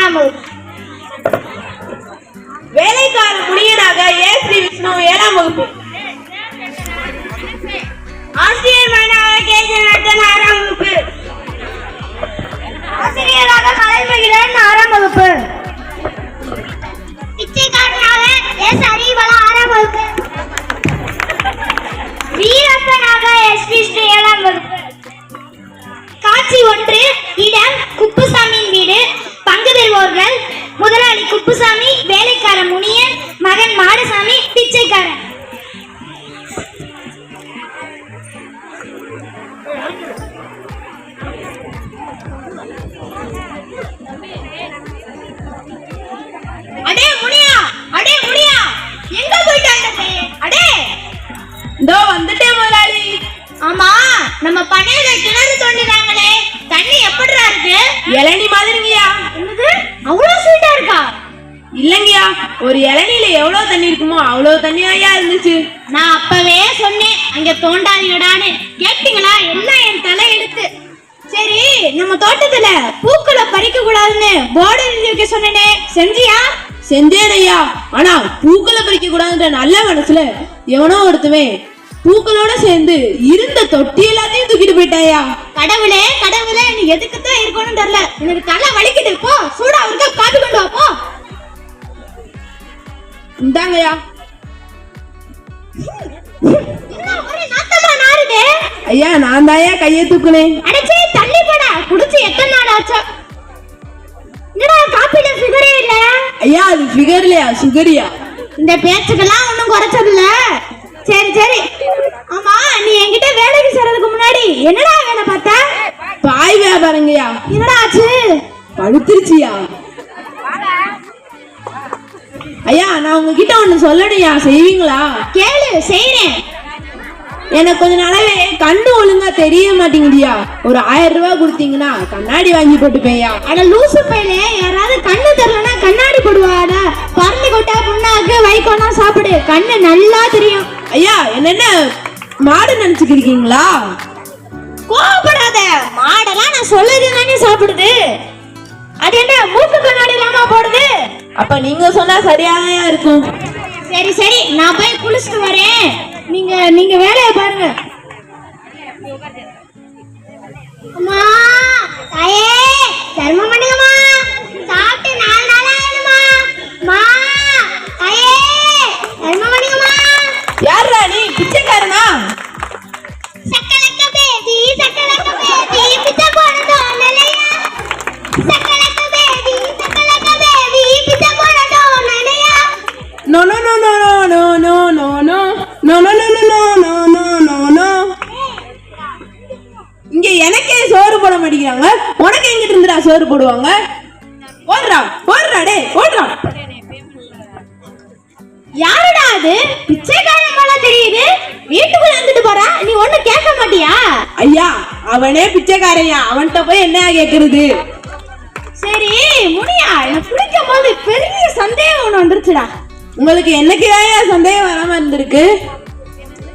vamos! நம்ம பண்ணையில கிணறு தோண்டினாங்களே தண்ணி எப்படிடா இருக்கு? இளநி மாதிரிங்கய்யா. என்னது? அவ்வளவு ஸ்வீட்டா இருக்கா? இல்லங்கய்யா ஒரு இளநில எவ்வளவு தண்ணி இருக்குமோ அவ்வளவு தண்ணியாயா இருந்துச்சு. நான் அப்பவே சொன்னேன் அங்க தோண்டாதீங்கடான்னு. கேட்டீங்களா? எல்லாம் என் தலை எடுத்து சரி நம்ம தோட்டத்துல பூக்களை பறிக்க கூடாதுன்னு போர்டு எழுதி வைக்க சொன்னேனே. செஞ்சியா? செஞ்சேன் ஐயா ஆனா பூக்களை பறிக்க கூடாதுன்ற நல்ல மனசுல எவனோ ஒருத்தவன் பூக்களோட சேர்ந்து இருந்த தொட்டி எல்லாத்தையும் தூக்கிட்டு போயிட்டாயா? கடவுளே கடவுளே நீ எதுக்கு தான் இருக்கணும்னு தெரியல. எனக்கு தலை வலிக்குது போ. சூடா இருக்க காப்பி கொண்டு வா போ. ஒரே நாறுது? ஐயா நான் தாயா கையை தூக்குனேன். அடச்சே தள்ளி போடா. குடிச்சு எத்தனை நாள் ஆச்சோ? என்னடா காப்பில சுகரே இல்ல? ஐயா அது ஃபிகர்லையா சுகரியா இந்த பேச்சுக்கெல்லாம் ஒண்ணும் குறைச்சதில்ல. சரி சரி. ஆமா நீ என்கிட்ட வேலைக்கு சேர்றதுக்கு முன்னாடி என்னடா வேலை பார்த்த? பாய் வியாபாரங்கய்யா. என்னடா ஆச்சு? படுத்துருச்சியா? ஐயா நான் உங்ககிட்ட ஒண்ணு சொல்லணும்யா. செய்வீங்களா? கேளு செய்றேன். எனக்கு கொஞ்ச நாளாவே கண்ணு ஒழுங்கா தெரிய மாட்டேங்குதியா ஒரு ஆயிரம் ரூபாய் கொடுத்தீங்கன்னா கண்ணாடி வாங்கி போட்டுப்பேயா அட லூசு பையலே. யாராவது கண்ணு தெரியலனா கண்ணாடி போடுவாடா. பறந்து கொட்டா புண்ணாக்கு வைக்கோனா சாப்பிடு. கண்ணு நல்லா தெரியும். ஐயா என்னென்ன மாடு நினைச்சுக்கிருக்கீங்களா? கோவப்படாத. மாடெல்லாம் நான் சொல்லது தானே சாப்பிடுது. அது என்ன மூக்கு கண்ணாடி இல்லாம போடுது? அப்ப நீங்க சொன்னா சரியாதான் இருக்கும். சரி சரி நான் போய் குளிச்சுட்டு வரேன். நீங்க நீங்க வேலையை பாருங்க. அம்மா தாயே தர்மம் பண்ணுங்கம்மா. சாப்பிட்டு நாலு நாள் ஆகுதுமா அம்மா தாயே தர்மம் பண்ணுங்கம்மா யாரா நீ பிச்சைக்காரனா no no no no no no no no இங்க எனக்கே சோறு போட மாட்டேங்கிறாங்க உனக்கு எங்கிட்டு இருந்துடா சோறு போடுவாங்க ஓடுறா ஓடுறா டே ஓடுறா யாருடா அது? பிச்சைக்காரன் போல தெரியுது. வீட்டுக்குள்ள இருந்துட்டு போறா? நீ ஒண்ணு கேட்க மாட்டியா? ஐயா அவனே பிச்சைக்காரையா அவன்கிட்ட போய் என்ன கேக்குறது? சரி முனியா எனக்கு குளிக்கும் போது பெரிய சந்தேகம் ஒண்ணு வந்துருச்சுடா. உங்களுக்கு என்னைக்கு சந்தேகம் வராம இருந்திருக்கு?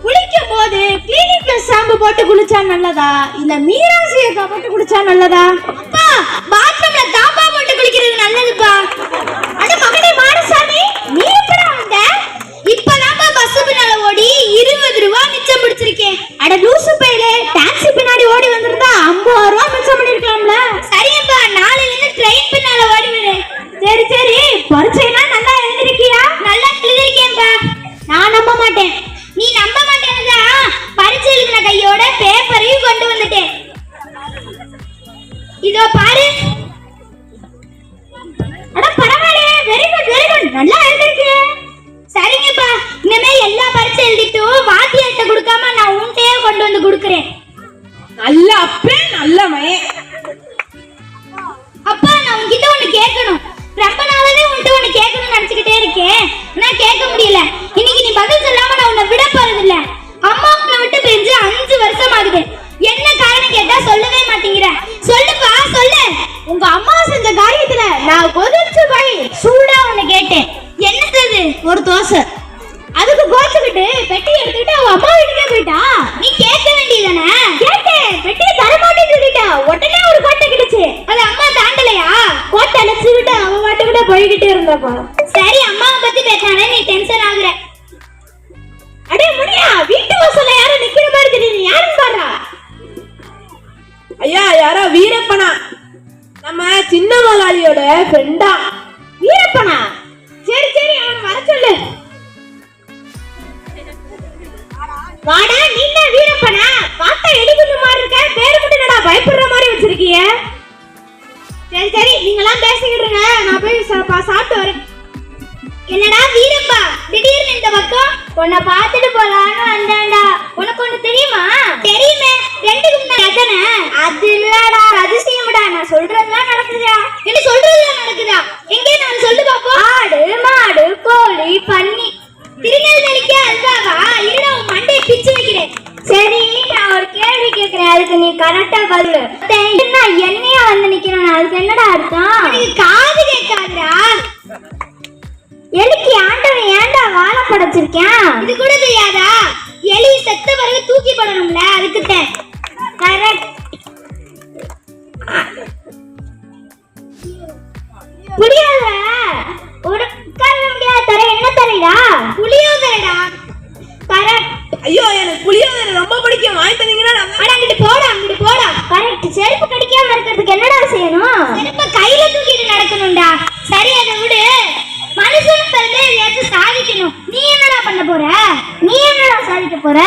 குளிக்கும் போது கிளினிக் பிளஸ் ஷாம்பு போட்டு குளிச்சா நல்லதா? இல்ல மீராசியக்கா போட்டு குளிச்சா நல்லதா? அப்பா பாத்ரூம்ல தாப்பா போட்டு குளிக்கிறது நல்லதுப்பா. கொண்டாந்து கொண்டு நல்ல அப்பே நல்ல மயன் அப்பா நான் உன்கிட்ட ஒண்ணு கேட்கணும். ரொம்ப நாளாவே உன்கிட்ட ஒண்ணு கேட்கணும்னு நினைச்சுக்கிட்டே இருக்கேன். நான் கேட்க முடியல. இன்னைக்கு நீ பதில் சொல்லாம நான் உன்னை விட போறது இல்ல அம்மா உன்னை விட்டு பிரிஞ்சு அஞ்சு வருஷம் ஆகுது. என்ன காரணம் கேட்டா சொல்லவே மாட்டேங்கிற. சொல்லுப்பா சொல்லு. உங்க அம்மா செஞ்ச காரியத்துல நான் கொதிச்சு போய் சூடா உன்னை கேட்டேன். என்னது ஒரு தோசை. அதுக்கு கோச்சுக்கிட்டு பெட்டி எடுத்துக்கிட்டு அவ அம்மா வீட்டுக்கே போயிட்டா. நீ கேட்க வேண்டியதானே கேட்டேன் பெட்டியை தரமாட்டேன்னு சொல்லிட்டா. உடனே ஒரு கோட்டை கிடைச்சு. அது அம்மா தாண்டலையா? கோட்டை அணைச்சுக்கிட்டு அவன் பாட்டுக்கிட்ட போய்கிட்டே இருந்தாப்பா. சரி அம்மாவை பத்தி பேசினாலே நீ டென்ஷன் ஆகுற. அடே முடியா வீட்டு வாசல்ல யாரும் நிக்கிற மாதிரி தெரியுது. யாருன்னு பாரு ஐயா யாரோ வீரப்பனா? நம்ம சின்ன முதலாளியோட ஃப்ரெண்டா வீரப்பனா? சரி சரி அவன் வர சொல்லு. வாடா நீங்க வீரப்பனா. பார்த்தா எடிக்குண்டு மாதிரி இருக்க. பேரு மட்டும் என்னடா பயப்படுற மாதிரி வச்சிருக்கீங்க சரி சரி நீங்களாம் பேசிக்கிட்டு இருங்க. நான் போய் சாப்பிட்டு வரேன். என்னடா வீரப்பா திடீர்னு இந்த பக்கம்? உன்னை பார்த்துட்டு போலான்னு வந்தேன்டா. உனக்கு ஒண்ணு தெரியுமா? தெரியுமே. ரெண்டுக்கு முன்னாடி அதானே அது இல்லடா அதிசயம்டா நான் சொல்றதுலாம் நடக்குதா என்ன சொல்றதுலாம் நடக்குதா? எங்கே நான் சொல்லு பாப்போம். ஆடு மாடு கோழி பன்னி. திருநெல்வேலிக்கு அல்வாவா இருடா உன் மண்டையை பிச்சு வைக்கிறேன். சரி நான் ஒரு கேள்வி கேட்கிறேன். அதுக்கு நீ கரெக்டா பதில். நான் என்னையா வந்து நிக்கிறேன் அதுக்கு என்னடா அர்த்தம்? காது கேட்காதுடா. எலிக்கு ஆண்டவன் ஏன்டா வாழை படைச்சிருக்கேன்? இது கூட தெரியாதா? எலி செத்த பிறகு தூக்கி போடணும்ல அதுக்கு கரெக்ட் புரியாத? உட்கார முடியாத தர என்ன தரைடா? புளியோதரைடா. கரெக்ட் ஐயோ எனக்கு புளியோதரை ரொம்ப பிடிக்கும். வாங்கி தந்தீங்கன்னா அட அங்கிட்டு போடா அங்கிட்டு போடா. கரெக்ட் செருப்பு கடிக்காம இருக்கிறதுக்கு என்னடா செய்யணும்? செருப்ப கையில தூக்கிட்டு நடக்கணும்டா. சரி அதை விடு. மனுஷன் பிறந்து எதையாச்சும் சாதிக்கணும். நீ என்னடா பண்ண போற? நீ என்னடா சாதிக்க போற?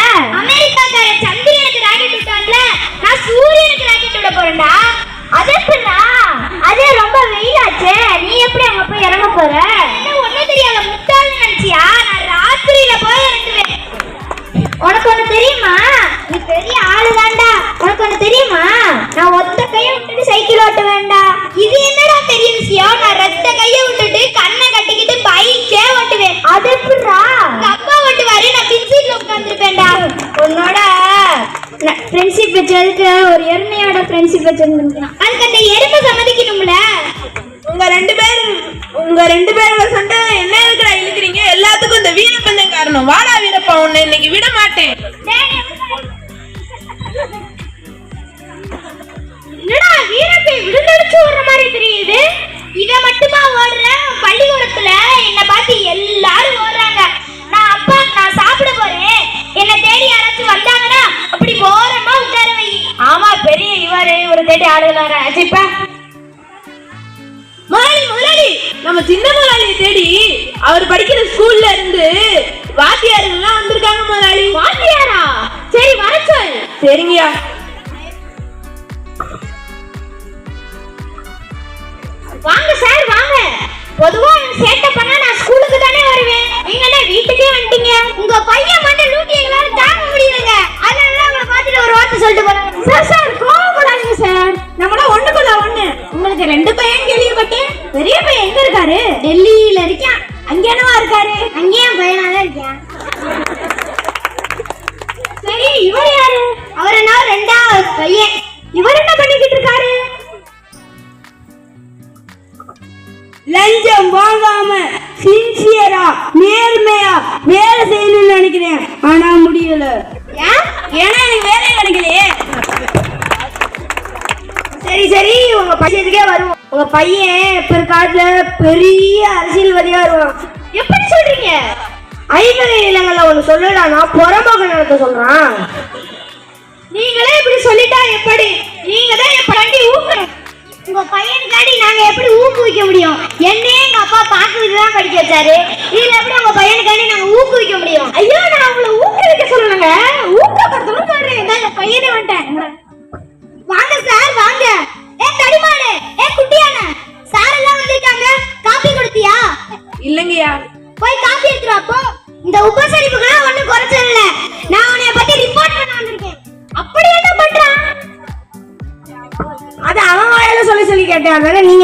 வச்சதுக்கு ஒரு எருமையோட ஃப்ரெண்ட்ஷிப் வச்சிருந்துருக்கான் அதுக்கு அந்த எருமை சம்மதிக்கணும்ல? உங்க ரெண்டு பேர் உங்க ரெண்டு பேரோட சண்டை என்ன இருக்கிற இழுக்கிறீங்க? எல்லாத்துக்கும் இந்த வீரப்பன் தான் காரணம். வாடா வீரப்பா உன்னை இன்னைக்கு விட மாட்டேன். என்னடா வீரப்பை விழுந்தடிச்சு ஓடுற மாதிரி தெரியுது? இத மட்டுமா ஓடுற? பள்ளிக்கூடத்துல என்ன பார்த்து எல்லாரும் ஓடுறாங்க இவரு ஒரு தேடி ஆளுகிறாரு அஜிப்பா முதலாளி முதலாளி. நம்ம சின்ன முதலாளியை தேடி அவர் படிக்கிற ஸ்கூல்ல இருந்து வாத்தியாருங்கெல்லாம் வந்திருக்காங்க முதலாளி. வாத்தியாரா? சரி வர சொல் சரிங்கய்யா. வாங்க சார் வாங்க. பொதுவா சேட்டை பண்ணா நான் ஸ்கூலுக்கு தானே வருவேன். நீங்க என்ன வீட்டுக்கே வந்துட்டீங்க? உங்க பையன் மட்டும் லூட்டி எங்களால தாங்க முடியலங்க. அதனால சரி உங்க பையனுக்கே வருவோம். உங்க பையன் பிற்காலத்துல பெரிய அரசியல்வாதியா வருவான். எப்படி சொல்றீங்க? ஐம்பது நிலங்கள்ல ஒண்ணு சொல்லலாம்னா புறம்போக்கு நடத்த சொல்றான். நீங்களே இப்படி சொல்லிட்டா எப்படி? நீங்க தான் என் வண்டி ஊக்கணும். உங்க பையனுக்காண்டி நாங்க எப்படி ஊக்குவிக்க முடியும்? என்னையே எங்க அப்பா பாக்குறதுக்கு தான் படிக்க வச்சாரு. இதுல எப்படி உங்க பையனுக்காண்டி நாங்க ஊக்குவிக்க முடியும்? ஐயோ நான் அவங்கள ஊக்குவிக்க சொல்லணுங்க ஊக்கப்படுத்தணும் சொல்றேன். என் பையனே வந்துட்டேன். வாங்க சார் வாங்க. ஏ தடிமாடு ஏ குட்டியான! சார் எல்லாம் வந்திருக்காங்க. காபி கொடுத்தியா? இல்லைங்கய்யா. போய் காபி எடுத்துட்டு வா போ. இந்த உபசரிப்புக்கெல்லாம் ஒண்ணும் குறைச்சல் இல்ல. நான் உன்னைய பத்தி ரிப்போர்ட் பண்ண வந்திருக்கேன். அப்படி என்ன பண்றான்? அது அவன் வாயில சொல்லி சொல்லி கேட்டேன். அதனால நீங்க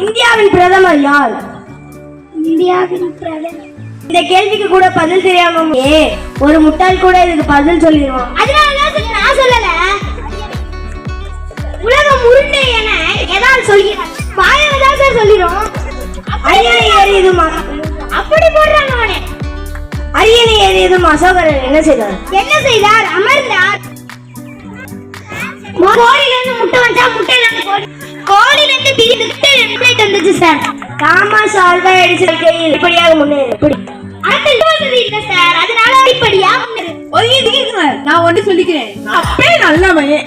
இந்தியாவின் பிரதமர் யார்? இந்தியாவின் பிரதமர். இந்த கேள்விக்கு கூட பதில் தெரியாம ஏ ஒரு முட்டாள் கூட இதுக்கு பதில் சொல்லிடுவான். அதனாலதான் நான் சொல்லல. உலகம் உருண்டை என எதால் சொல்கிறார்? வாயால தான் சார் சொல்லிடும் அரியணை ஏறியதும்? அ- அப்படி போடுறாங்க அவனே. அரியணை ஏறியதும் அசோகர் என்ன செய்தார்? என்ன செய்தார்? அமர்ந்தார். கோழில இருந்து முட்டை வந்தா முட்டையில இருந்து கோடிலிருந்து கோழில இருந்து பிரிந்து பிளேட் வந்துச்சு சார் தாமஸ் ஆல்வா அடிச்சு வைக்கையில் இப்படியாக முன்னேறு இப்படி அடுத்த வசதி சார் அதனால இப்படியா முன்னேறு. ஒரு நான் ஒன்று சொல்லிக்கிறேன். அப்பே நல்ல பையன்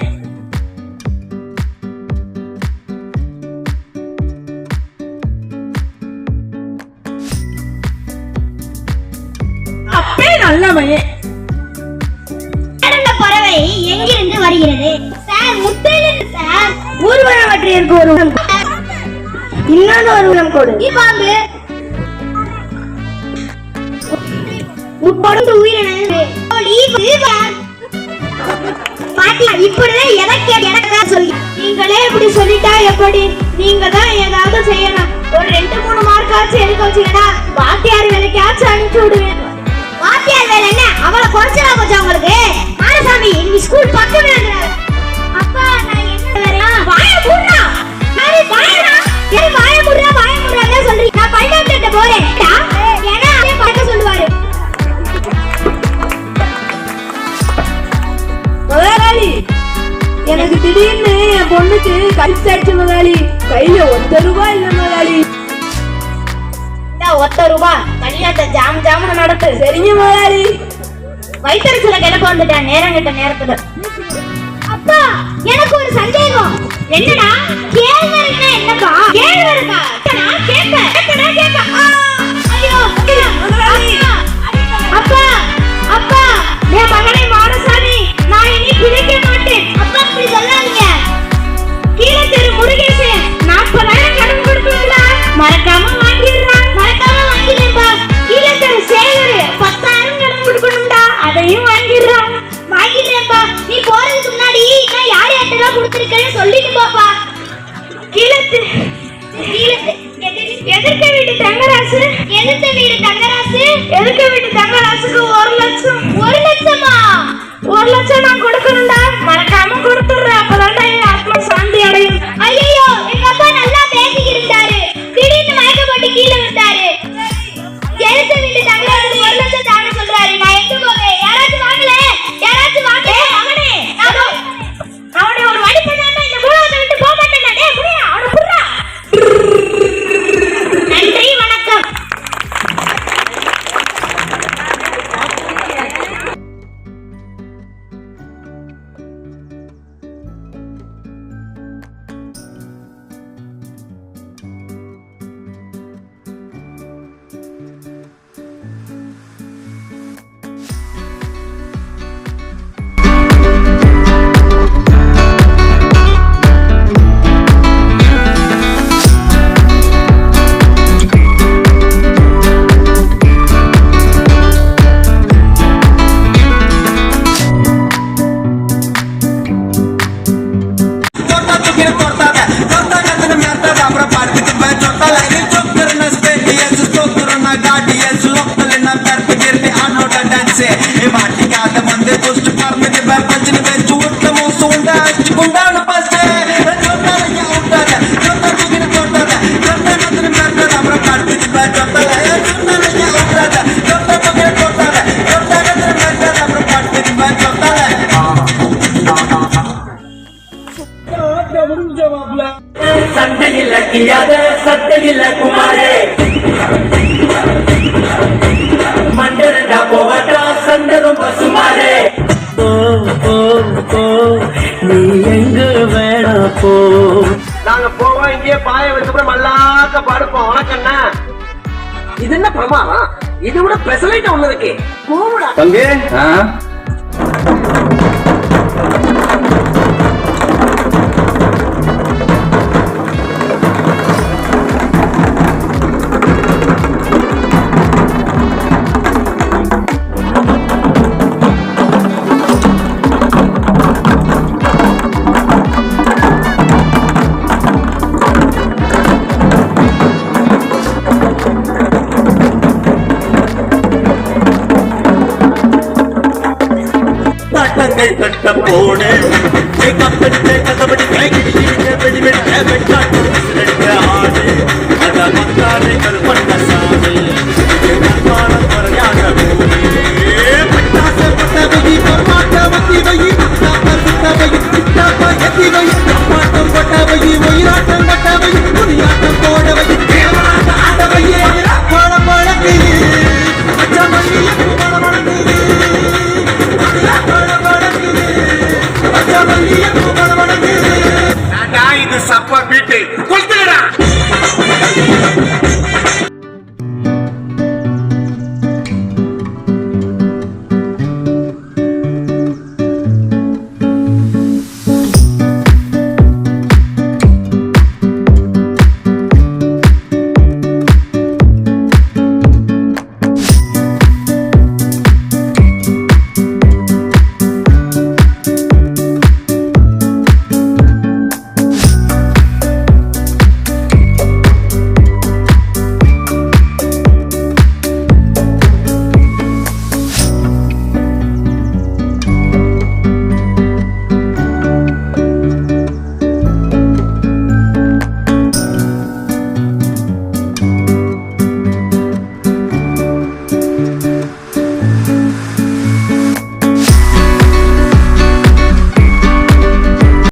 இன்னொரு ஒரு பாம்பு முப்பொழுது உயிரினது பாட்டி இப்படிதான் எனக்கு எனக்கு சொல்லி? நீங்களே இப்படி சொல்லிட்டா எப்படி? நீங்க தான் ஏதாவது செய்யணும். ஒரு ரெண்டு மூணு மார்க்காச்சும் எடுக்க வச்சீங்கன்னா வாத்தியார் வேலைக்காச்சும் அனுப்பிச்சு விடுவேன். வாத்தியார் வேலை என்ன? அவளை குறைச்சலா போச்சா அவங்களுக்கு மாரசாமி இன்னைக்கு ஸ்கூல் பக்கமே போறேன். ஏன்னா அதே பார்க்க சொல்லுவாரு. முதலாளி எனக்கு திடீர்னு என் பொண்ணுக்கு கழிச்சு அடிச்ச முதலாளி. கையில ஒத்த ரூபாய் இல்ல முதலாளி. ஒத்த ரூபா. கல்யாணத்தை ஜாம் ஜாமுன்னு நடத்து சரிங்க முதலாளி. வயிற்றுல கிளப்ப வந்துட்டேன். நேரம் கிட்ட நேரத்துல. அப்பா எனக்கு ஒரு சந்தேகம். என்னடா? கேழ்வரகுனா என்னப்பா? கேழ்வரகா நான் கேட்பேன் ஐயோ அப்பா, அப்பா என் மகனை மாடசாமி நான் இனி பிழைக்க மாட்டேன். அப்பா அப்படி சொல்லாதீங்க. கீழே தெரு முருகன் நாங்க போவோம் இங்கேயே பாய வச்சு கூட மல்லாக்க படுப்போம். உனக்கண்ணா இது என்ன பிரமாதம் இது விட பெசலைட் ஒண்ணு இருக்கு. கூவிடா கட்ட கை தட்ட கதபடி கை கிடிக்க வெளிவிட்ட